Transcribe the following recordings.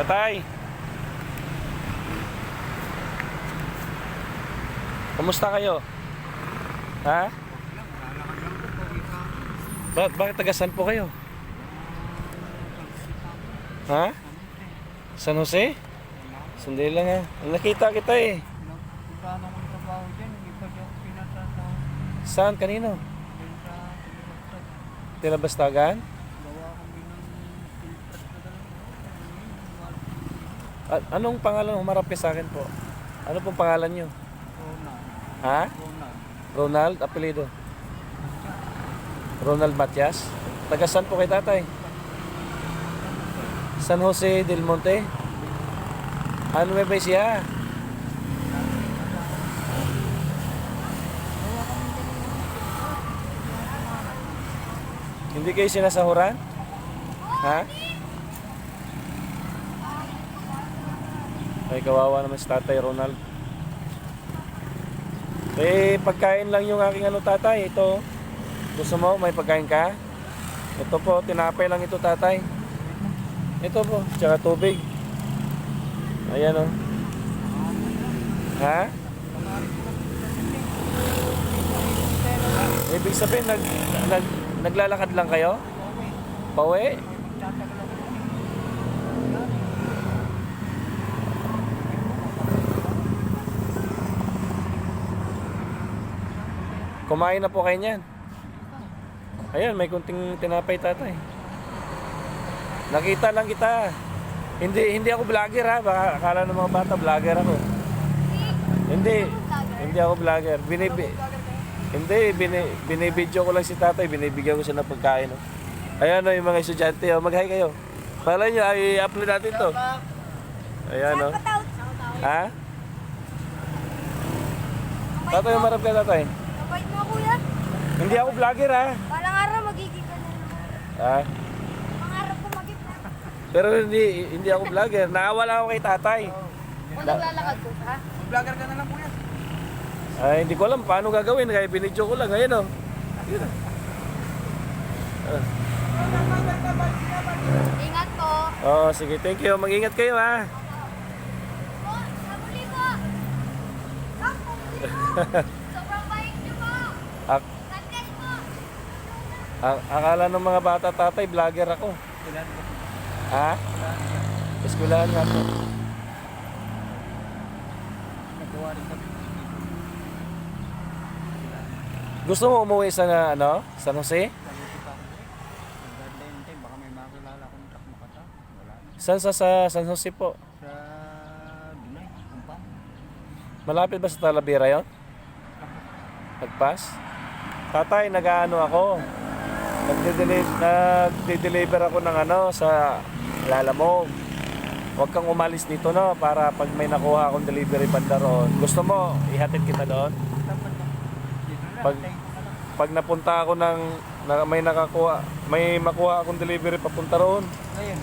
Tatay. Kumusta kayo? Ha? Ba bakit tagasan po kayo? Ha? San Jose? Sandali lang ha. Nakita kita eh. Nagpunta na ng trabaho dyan, hindi pa siya pinatatrabaho Saan? Kanino? dyan sa Pilipastad. Tinabastagan? Gawa kami ng Pilipastad na lang. A- anong pangalan? Humarap kayo sa akin po. Ano pong pangalan nyo? Ronald. Ha? Ronald. Ronald? Apelido? Ronald Matias? Taga saan po kay tatay? San Jose del Monte? Ano may ba siya? Hindi kayo sinasahuran? Ha? Ay, kawawa naman si Tatay Ronald. Eh, pagkain lang yung aking ano tatay. Ito. Gusto mo, may pagkain ka? Ito po, tinapay lang ito tatay. Ito po, tsaka tubig. Ayan o. Ha? Ibig sabihin, nag, nag, naglalakad lang kayo? Pauwi? Magtatagal ako dyan. Kumain na po kayo niyan. Ayan, may kunting tinapay tatay. Nakita lang kita. Hindi hindi ako vlogger ha. Baka akala ng mga bata vlogger ako. Hindi. Hindi ako vlogger. Binibi hindi, bini, binibidyo ko lang si tatay. Binibigyan ko siya ng pagkain. Oh. Ayan o, yung mga estudyante. Oh. Mag-hi kayo. Pala nyo, ay upload natin to. Ayan o. Ha? Tatay, marap ka tatay. Kapait mo kuya. Hindi ako vlogger ha. Balang araw magiging ka na naman. Ha? Pangarap ko maging na. Pero hindi hindi ako vlogger. Naawa lang ako kay tatay. Kung naglalakad ko ha? Vlogger ka na lang kuya. Ay, hindi ko alam paano gagawin. Kaya binidyo ko lang. Ngayon oh. Yun, oh. Ah. Ingat po. Oo, sige. Thank you. Mag-ingat kayo ha. Po, sabuli po. Ah, sabuli po. Sobrang bait niyo po. Ak Sandes po. Ak- akala ng mga bata tatay, vlogger ako. Ha? Eskwelahan nga po. Gusto mo umuwi sa na, ano? San Jose? Ko pa ako. Maganda yun tayo. Baka may makilala kong truck makata. Wala. San sa, sa San Jose po? Sa Dunay. Kumpan. Malapit ba sa Talavera yon? Nagpas? Tatay, nag-ano ako. Nagde-deliver, ako ng ano sa Lalamog. Huwag kang umalis dito no para pag may nakuha akong delivery banda roon. Gusto mo, ihatid kita doon? Pag-. Pag napunta ako ng na, may nakakuha, may makuha akong delivery papunta roon. Ngayon.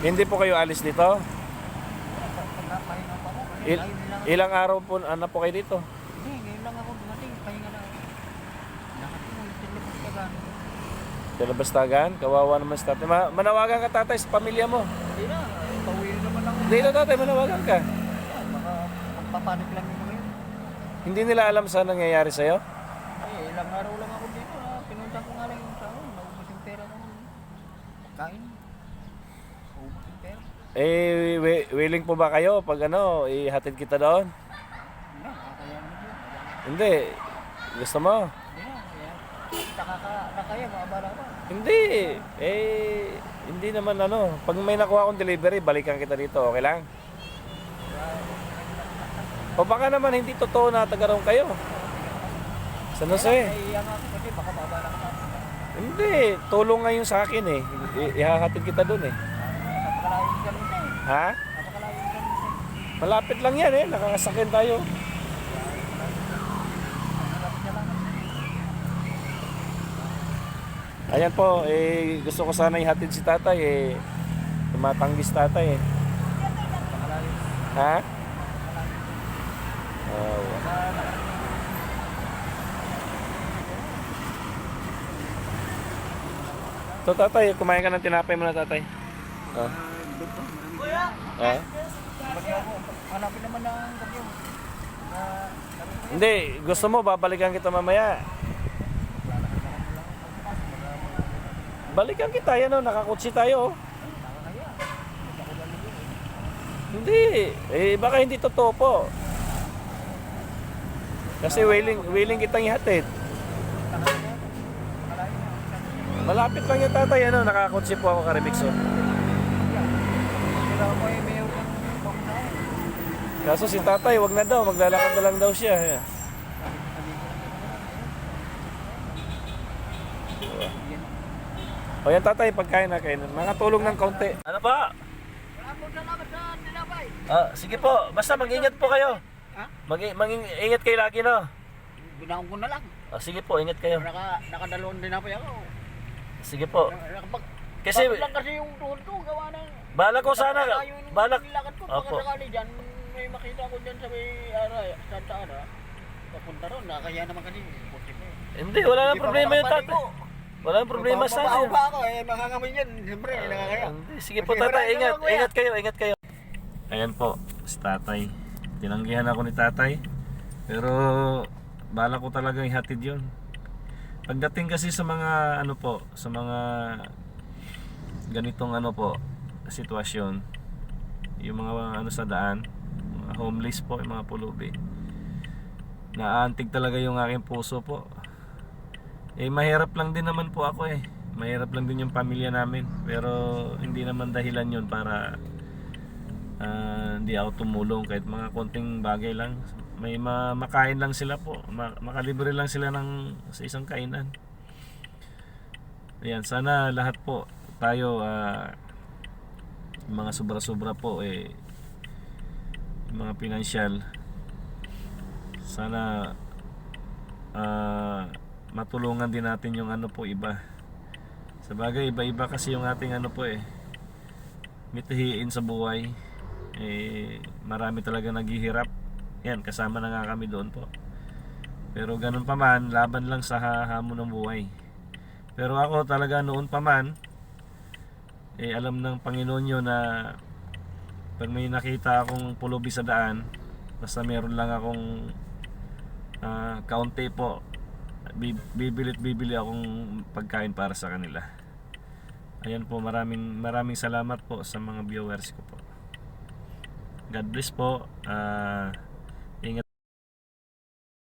Hindi po kayo alis dito? Il- ilang araw po ano po kayo dito? Hindi, ngayon lang ako dumating. Pahinga na ako. Nakatingin, tilipos ka gano'n. Tinabastagan, kawawa naman sa tatay. Ma- manawagan ka tatay sa pamilya mo. Hindi na, pauwi na naman ako. Dito tatay, manawagan ka. Baka magpapanik lang yun ngayon. Hindi nila alam saan nangyayari sa'yo? Eh, ilang araw lang ako dito. Ah. Pinunta ko nga lang yung sahon. Naubos yung pera ko. Kain. Naubos yung pera. Eh, wi- willing po ba kayo pag ano, ihatid kita doon? Hindi na, kakayanan mo yun. Hindi. Gusto mo? Nakaka, nakaya, makabala ka. Hindi. Eh, hindi naman ano. Pag may nakuha akong delivery, balikan kita dito. Okay lang? O baka naman hindi totoo na taga kayo. San Jose? Kasi baka mabala ka. Hindi. Tulong nga yung sa akin eh. I- ihahatid kita doon eh. Napakalayo eh. Ha? Napakalayo eh. Malapit lang yan eh. Nakakasakyan tayo. Malapit na lang. Ayan po, eh, gusto ko sana ihatid si tatay eh. Tumatanggis tatay eh. Ha? Oh. So tatay, kumain ka ng tinapay mo na tatay. Oh. Ba't ako? Hanapin naman bagyo. Na, Hindi, gusto mo, babalikan kita mamaya. Balikan kita, yan o, nakakutsi tayo. Hindi, eh baka hindi totoo po. Kasi willing, willing kitang ihatid. Malapit lang yung tatay, ano, nakakutsi po ako pamutahin. Kaso si tatay, wag na daw, maglalakad na lang daw siya. Ayan. O yan tatay, pagkain na kayo. Makatulong ng kaunti. Ano pa? Maraming salamat sa tinapay. Ah, sige po, basta mag-ingat po kayo. Ha? Mag mag-ingat kayo lagi no. Binaon ko na lang. Ah, sige po, ingat kayo. Naka, nakadalawang tinapay ako. Sige po. Nakapag, Kasi Bakit lang kasi yung tuhod ko, gawa ng... bala ko sana, Nakalayo yung bala nilakad ko, Opo. baka sakali dyan, may makita ko dyan sa may ara, Santa Ana. Papunta ron, nakakaya naman kasi. puti ko eh. Hindi, wala Hindi pa problema yung tatay. Nang problema sa akin. pa ako eh, mangangamoy yan. Siyempre, eh, nakakaya. Sige po tatay, ingat, ingat kayo, ingat kayo. Ayan po, si tatay. Tinanggihan ako ni tatay. Pero bala ko talagang ihatid yun. Pagdating kasi sa mga ano po, sa mga ganitong ano po, sitwasyon, yung mga ano sa daan, mga homeless po, yung mga pulubi. Naaantig talaga yung aking puso po. Eh mahirap lang din naman po ako eh. Mahirap lang din yung pamilya namin. Pero hindi naman dahilan yun para ah, hindi ako tumulong kahit mga konting bagay lang. May ma- makain lang sila po. Ma- makalibre lang sila ng sa isang kainan. Ayan, sana lahat po tayo yung mga sobra-sobra po eh mga pinansyal sana matulungan din natin yung ano po iba. Sa bagay iba-iba kasi yung ating ano po eh mitihiin sa buhay. Eh marami talaga naghihirap. Yan kasama na nga kami doon po. Pero ganun pa man laban lang sa ha- hamon ng buhay. Pero ako talaga noon pa man eh alam ng Panginoon yun na pag may nakita akong pulubi sa daan basta meron lang akong ah, kaunti po bibilit bibili akong pagkain para sa kanila. Ayan po maraming maraming salamat po sa mga viewers ko po. God bless po Ah,